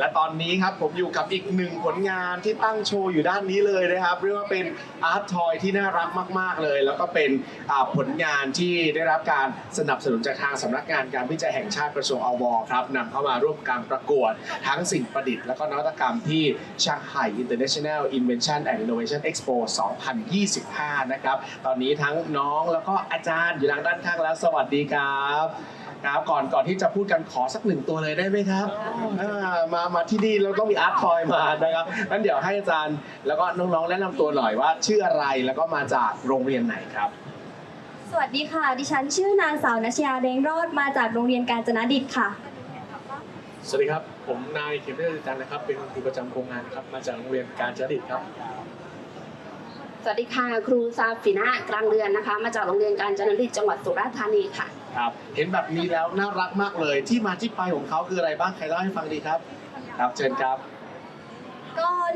และตอนนี้ครับผมอยู่กับอีกหนึ่งผลงานที่ตั้งโชว์อยู่ด้านนี้เลยนะครับ เรียกว่าเป็นอาร์ตทอยที่น่ารักมาก ๆ เลย แล้วก็เป็นผลงานที่ได้รับการสนับสนุนจากทางสำนักงานการวิจัยแห่งชาติกระทรวงอวครับนำเข้ามาร่วมการประกวดทั้งสิ่งประดิษฐ์และก็นวัตกรรมที่ Shanghai International Invention and Innovation Expo 2025 นะครับ ตอนนี้ทั้งน้องแล้วก็อาจารย์อยู่ทางด้านข้างแล้ว สวัสดีครับ ครับก่อนก่อนที่จะพูดกันขอสักหนึ่งตัวเลยได้ไหมครับอ่ามามาที่นี่เราต้องมีอาร์ตทอยมานะครับงั้นเดี๋ยวให้อาจารย์แล้วก็น้องๆแนะนำตัวหน่อยว่า ชื่ออะไรแล้วก็มาจากโรงเรียนไหนครับ สวัสดีค่ะ ดิฉันชื่อนางสาวนัชยาแดงรอดมาจากโรงเรียนการจนาดิตค่ะ สวัสดีครับ ผมนายเขมเทพจันทร์นะครับ เป็นครูประจำโครงงานครับ มาจากโรงเรียนการจดิตครับ สวัสดีค่ะ ครูซาฟินากลางเดือนนะคะ มาจากโรงเรียนการจันทริตจังหวัดสุราษฎร์ธานีค่ะ ครับเห็นแบบนี้แล้วน่ารักมากเลยที่มาที่ไปของเขาคืออะไรบ้างใครเล่าให้ฟังดีครับ ครับเชิญครับก็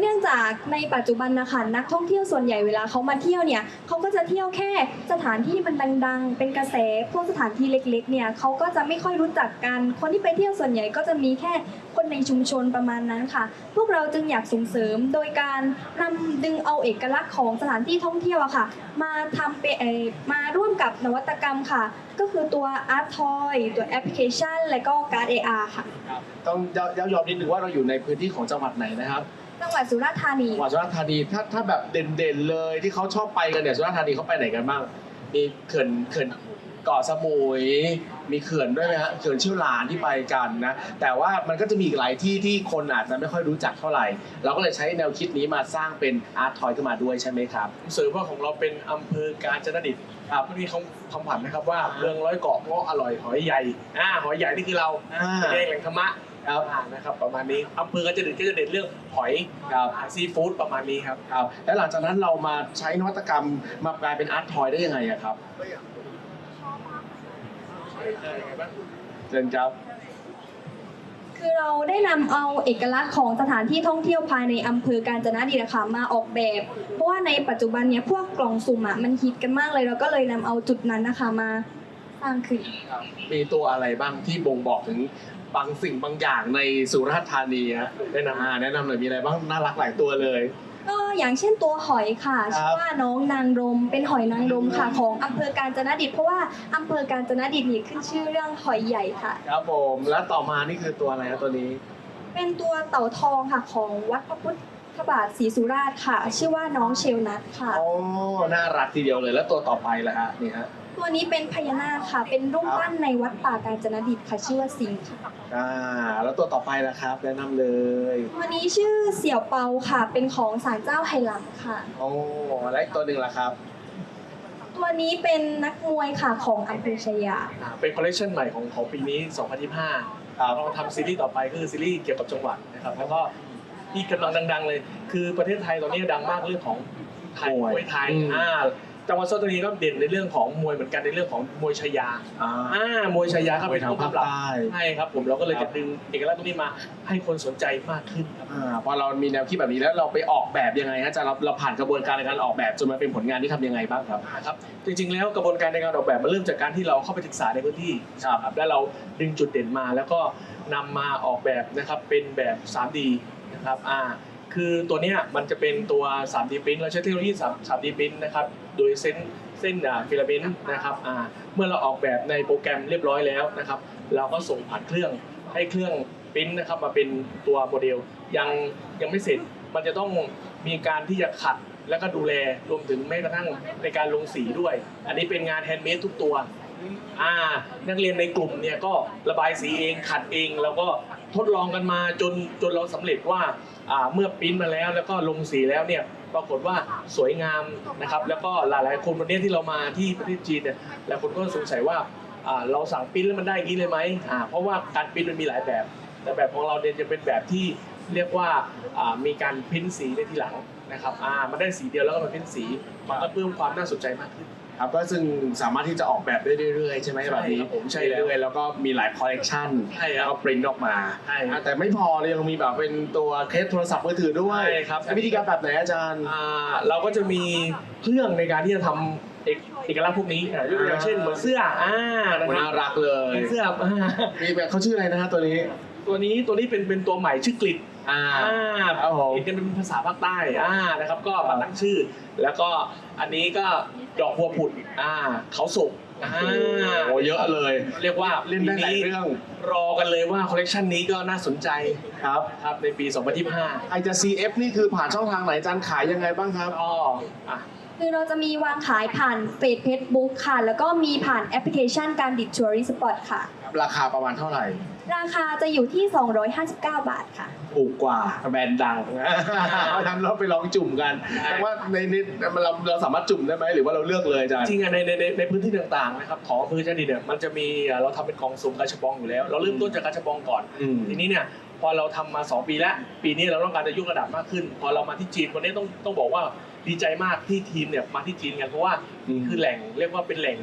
เนื่องจากในปัจจุบันนะคะนักท่องเที่ยวส่วนใหญ่เวลาเขามาเที่ยวเนี่ยเขาก็จะเที่ยวแค่สถานที่มันดังๆ เป็นกระแสพวกสถานที่เล็กๆเนี่ยเขาก็จะไม่ค่อยรู้จักกัน คนที่ไปเที่ยวส่วนใหญ่ก็จะมีแค่คนในชุมชนประมาณนั้นค่ะ พวกเราจึงอยากส่งเสริมโดยการนำดึงเอาเอกลักษณ์ของสถานที่ท่องเที่ยวอะค่ะ มาทำเป็นมาร่วมกับนวัตกรรมค่ะ ก็คือตัว Art Toy ตัวแอปพลิเคชัน และก็การ์ด AR ค่ะ ต้องย้ำยอมนิดนึงว่าเราอยู่ในพื้นที่ของจังหวัดไหนนะครับ จังหวัดสุราษฎร์ธานีจังหวัดสุราษฎร์ธานีถ้าถ้าแบบเด่นๆเลยที่เขาชอบไปกันเนี่ยสุราษฎร์ธานีเขาไปไหนกันบ้างมีเขื่อนเขื่อนเกาะสมุย มีเขื่อนด้วยไหมฮะเขื่อนชิวหลานที่ไปกันนะ แต่ว่ามันก็จะมีอีกหลายที่ที่คนอาจจะไม่ค่อยรู้จักเท่าไหร่ เราก็เลยใช้แนวคิดนี้มาสร้างเป็นอาร์ตทอยขึ้นมาด้วยใช่ไหมครับเสริมว่าของเราเป็นอำเภอการจนดิตครับมันมีคำคำผันนะครับว่าเมืองร้อยเกาะเงาะอร่อยหอยใหญ่อ่าหอยใหญ่นี่คือเราอ่าแดงแหล่งธรรมะ ครับอ่านะครับประมาณนี้อำเภอการจนดิตก็จะเด่นเรื่องหอยครับซีฟู้ดประมาณนี้ครับครับ แล้วหลังจากนั้นเรามาใช้นวัตกรรมมากลายเป็นอาร์ตทอยได้ยังไงอะครับเชิญครับ คือเราได้นำเอาเอกลักษณ์ของสถานที่ท่องเที่ยวภายในอำเภอกาญจนดิตนะคะมาออกแบบ เพราะว่าในปัจจุบันเนี้ยพวกกล่องสุ่มอะมันฮิตกันมากเลยเราก็เลยนำเอาจุดนั้นนะคะมา สร้างขึ้นมีตัวอะไรบ้างที่บ่งบอกถึงบางสิ่งบางอย่างในสุราษฎร์ธานีฮะแนะนำอ่าแนะนำหน่อยมีอะไรบ้างน่ารักหลายตัวเลย ก็อย่างเช่นตัวหอยค่ะครับชื่อว่าน้องนางรม เป็นหอยนางรมค่ะ ของอำเภอกาญจนดิตเพราะว่าอำเภอกาญจนดิตนี่ขึ้นชื่อเรื่องหอยใหญ่ค่ะ ครับผมแล้วต่อมานี่คือตัวอะไรครับตัวนี้ เป็นตัวเต่าทองค่ะของวัดพระพุทธบาทศรีสุราษฎร์ค่ะ ชื่อว่าน้องเชลนัทค่ะโอ้น่ารักทีเดียวเลย แล้วตัวต่อไปล่ะฮะนี่ฮะ ตัวนี้เป็นพญานาคค่ะ เป็นรูปปั้นในวัดป่ากาญจนดิตค่ะชื่อว่าสิงห์ค่ะอ่าแล้วตัวต่อไปล่ะครับแนะนำเลยตัวนี้ชื่อเสี่ยวเปาค่ะ เป็นของศาลเจ้าไหหลำค่ะ โอ้และอีกตัวหนึ่งล่ะครับตัวนี้เป็นนักมวยค่ะของอำเภอชายา อ่าเป็นคอลเลคชันใหม่ของของปีนี้ 2025อ่าเราทำซีรีส์ต่อไปก็คือซีรีส์เกี่ยวกับจังหวัดนะครับ แล้วก็ที่กำลังดัง ๆ เลย คือประเทศไทยตอนนี้ดังมากเรื่องของไทยมวยมวยไทยอืมอ่า จังหวัดสุราษฎร์ธานีก็เด่นในเรื่องของมวยเหมือนกันในเรื่องของมวยชายาอ่า อ่ามวยชายาก็ไปเป็นทางผู้ภาคกำลับใต้ใช่ครับ ผมเราก็เลยครัจะบดึงเอกลักษณ์ตรงนี้มา ให้คนสนใจมากขึ้นครับ อ่าพอเรามีแนวคิดแบบนี้แล้วเราไปออกแบบยังไงฮะอาจารย์เราเราผ่านกระบวนการในการออกแบบจนมาเป็นผลงานที่ทำยังไงบ้างครับนะครับ จริงๆแล้วกระบวนการในการออกแบบมันเริ่มจากการที่เราเข้าไปศึกษาในพื้นที่ครับ แล้วเราดึงจุดเด่นมาแล้วก็นำมาออกแบบนะครับเป็นแบบ 3D นะครับอ่าคือตัวเนี้ยมันจะเป็นตัว 3D print เราใช้เทคโนโลยี3 3D print นะครับ โดยเส้นเส้นฟิลาเมนต์นะครับเมื่อเราออกแบบในโปรแกรมเรียบร้อยแล้วนะครับ เราก็ส่งผ่านเครื่องให้เครื่องปริ้นนะครับมาเป็นตัวโมเดลยังยังไม่เสร็จมันจะต้องมีการที่จะขัดแล้วก็ดูแลรวมถึงแม้กระทั่งในการลงสีด้วย อันนี้เป็นงานแฮนด์เมดทุกตัวอ่านักเรียนในกลุ่มเนี่ยก็ระบายสีเองขัดเอง แล้วก็ทดลองกันมาจนจนเราสำเร็จว่าอ่าเมื่อปริ้นมาแล้วแล้วก็ลงสีแล้วเนี่ย ปรากฏว่าสวยงามนะครับ แล้วก็หลายๆคนวันนี้ที่เรามาที่ประเทศจีนเนี่ยหลายคนก็สงสัยว่าเราสั่งปิ้นแล้วมันได้อย่างนี้เลยไหมเพราะว่าการปิ้นมันมีหลายแบบ แต่แบบของเราเนี่ยจะเป็นแบบที่เรียกว่ามีการพิมพ์สีในทีหลังนะครับมันได้สีเดียวแล้วก็มาพิมพ์สี มันก็เพิ่มความน่าสนใจมากขึ้น ครับก็ซึ่งสามารถที่จะออกแบบได้เรื่อยๆใช่ไหมใช่แบบนี้ครับผมใช่แล้วเรื่อยๆแล้วก็มีหลายคอลเลกชันใช่ครับแล้วก็ปริ้นออกมาใช่ครับแต่ไม่พอเลยยังมีแบบเป็นตัวเคสโทรศัพท์มือถือด้วยใช่ครับใช้วิธีการแบบไหนอาจารย์อ่าเราก็จะมีเครื่องในการที่จะทำเอกเอกลักษณ์พวกนี้อ่ายกตัวอย่างเช่นเหมือนเสื้ออ่านะคน่ารับรักเลยเสื้ออ่ามีแบบเขาชื่ออะไรนะฮะตัวนี้ ตัวนี้ตัวนี้เป็นเป็นตัวใหม่ชื่อกลิด อ่าอ่าครับผมกลิดเนี่ยเป็นภาษาภาคใต้อ่านะครับ ก็มาตั้งชื่อ แล้วก็อันนี้ก็ดอกบัวผุดอ่าเขาสุกอ่าโอ้เยอะเลย เรียกว่าเล่นได้หลายเรื่อง รอกันเลยว่าคอลเลกชันนี้ก็น่าสนใจครับครับในปี 2025 ไอจะ CF นี่คือผ่านช่องทางไหนอาจารย์ขายยังไงบ้างครับก็อะ คือเราจะมีวางขายผ่านเฟซเฟซบุ๊กค่ะ แล้วก็มีผ่านแอปพลิเคชันการดิดชัวริสปอร์ตค่ะ ราคาประมาณเท่าไหร่ ราคาจะอยู่ที่ 259 บาทค่ะ ถูกกว่าแบรนด์ดังเพราะฉะนั้นเราไปลองจุ่มกันใช่แต่ว่าในนี้เราเราสามารถจุ่มได้ไหมหรือว่าเราเลือกเลยอาจารย์จริงๆอะในในในในพื้นที่ต่างๆนะครับของอำเภอจันดีเนี่ยมันจะมีอะเราทำเป็นกองสุ่มกระชับปองอยู่แล้ว เราเริ่มต้นจากกระชับปองก่อนอืมทีนี้เนี่ยพอเราทำมา 2 ปีแล้ว ปีนี้เราต้องการจะยกระดับมากขึ้น พอเรามาที่จีนวันนี้ต้องต้องบอกว่า ดีใจมากที่ทีมเนี่ยมาที่จีนกันเพราะว่าอืมคือแหล่งเรียกว่าเป็นแหล่ง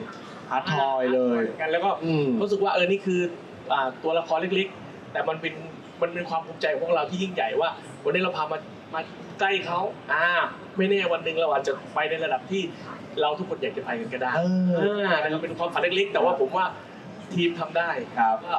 อาร์ตทอยเลยกันแล้วก็อืมรู้สึกว่าเออนี่คืออ่าตัวละครเล็กๆ แต่มันเป็นมันเป็นความภูมิใจของพวกเราที่ยิ่งใหญ่ว่าวันนี้เราพามามาใกล้เขาอ่า ไม่แน่วันหนึ่งเราอาจจะไปในระดับที่เราทุกคนอยากจะไปกันก็ได้เอออ่านะครับเป็นความฝันเล็กๆ แต่ว่าผมว่าทีมทำได้ครับก็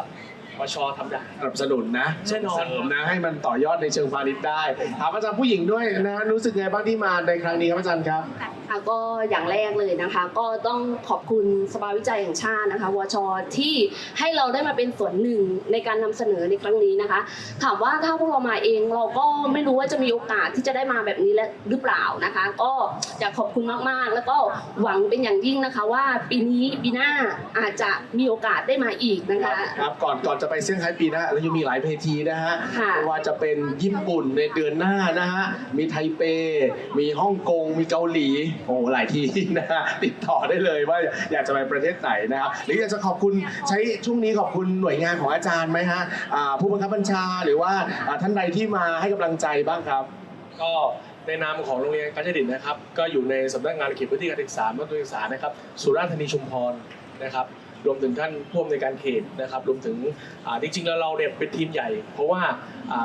ปชทำได้ สนับสนุนนะแน่นอนเสริมนะให้มันต่อยอดในเชิงพาณิชย์ได้ถามอาจารย์ผู้หญิงด้วยนะรู้สึกไงบ้างที่มาในครั้งนี้ครับอาจารย์ครับค่ะก็อย่างแรกเลยนะคะ ก็ต้องขอบคุณสภาวิจัยแห่งชาตินะคะวชที่ให้เราได้มาเป็นส่วนหนึ่งในการนำเสนอในครั้งนี้นะคะ ถามว่าถ้าพวกเรามาเองเราก็ไม่รู้ว่าจะมีโอกาสที่จะได้มาแบบนี้และหรือเปล่านะคะ ก็อยากขอบคุณมากๆ แล้วก็หวังเป็นอย่างยิ่งนะคะว่าปีนี้ปีหน้าอาจจะมีโอกาสได้มาอีกนะคะ ครับก่อนก่อนจะไปเซี่ยงไฮ้ปีหน้าเรายังมีหลายเวทีนะฮะค่ะไม่ว่าจะเป็นญี่ปุ่นในเดือนหน้านะฮะมีไทเป มีฮ่องกงมีเกาหลีโอ้หลายที่นะฮะติดต่อได้เลยว่าอยากจะไปประเทศไหนนะครับหรืออยากจะขอบคุณใช้ช่วงนี้ขอบคุณหน่วยงานของอาจารย์ไหมฮะอ่าผู้บังคับบัญชาหรือว่าอ่าท่านใดที่มาให้กำลังใจบ้างครับ ก็ในนามของโรงเรียนกาญจนดิตนะครับ ก็อยู่ในสำนักงานเขตพื้นที่การศึกษามัธยมศึกษานะครับ สุราษฎร์ธานีชุมพรนะครับ รวมถึงท่านพ่วงในการเขตนะครับรวมถึงจริงๆแล้วเราเนี่ยเป็นทีมใหญ่ เพราะว่า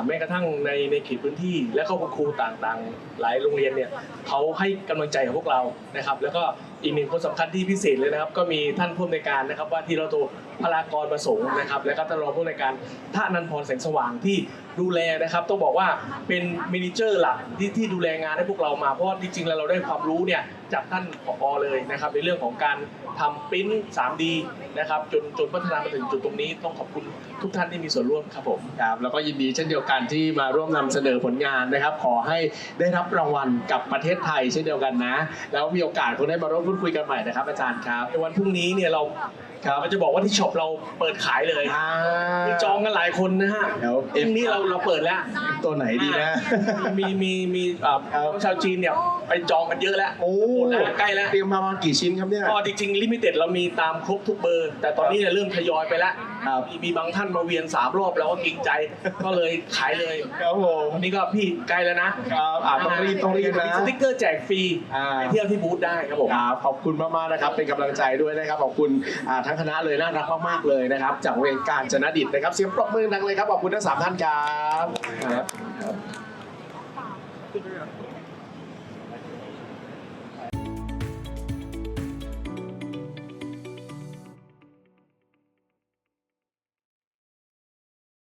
แม้กระทั่งในในเขตพื้นที่ และครอบครูต่างๆ หลายโรงเรียนเนี่ยเขาให้กำลังใจกับพวกเรานะครับ แล้วก็อีกหนึ่งคนสำคัญที่พิเศษเลยนะครับ ก็มีท่านพ่วงในการนะครับว่าที่เราโท พลากรประสงค์นะครับและก็ท่านรองผู้อำนวยการท่านันพรแสงสว่างที่ดูแลนะครับ ต้องบอกว่าเป็นมินิเจอร์หลักที่ที่ดูแลงานให้พวกเรามาเพราะว่าจริงๆแล้วเราได้ความรู้เนี่ยจากท่านผอเลยนะครับ ในเรื่องของการทำปริ้น 3D นะครับจนจนพัฒนามาถึงจุดตรงนี้ต้องขอบคุณทุกท่านที่มีส่วนร่วมครับผมครับแล้วก็ยินดีเช่นเดียวกันที่มาร่วมนำเสนอผลงานนะครับ ขอให้ได้รับรางวัลกับประเทศไทยเช่นเดียวกันนะ แล้วมีโอกาสคงได้มาร่วมพูดคุยกันใหม่นะครับอาจารย์ครับในวันพรุ่งนี้เนี่ยเราครับเราจะบอกว่าที่ช็อปเราเปิดขายเลยอ่ามีจองกันหลายคนนะฮะเดี๋ยวพรุ่งนี้เราเราเปิดแล้ว ตัวไหนดีนะ มีมีมีอ่าครับชาวจีนเนี่ยไปจองกันเยอะแล้วโอ้ หมดแล้วใกล้แล้วเตรียมมาประมาณกี่ชิ้นครับเนี่ย ก็จริงๆลิมิเต็ดเรามีตามครบทุกเบอร์ แต่ตอนนี้เนี่ยเริ่มทยอยไปแล้วครับมีมีบางท่านมาเวียนสามรอบแล้วก็เกรงใจ ก็เลยขายเลยครับผมวันนี้ก็พี่ใกล้แล้วนะครับอ่าต้องรีบต้องรีบนะมีสติ๊กเกอร์แจกฟรีอ่าไปเที่ยวที่บูธได้ครับผมครับขอบคุณมากๆนะครับเป็นกำลังใจด้วยนะครับขอบคุณอ่าทั้งคณะเลยน่ารักมากๆเลยนะครับ จากโรงเรียนการจนดิตนะครับเสียงปรบมือดังเลยครับขอบคุณทั้งสามท่านครับครับ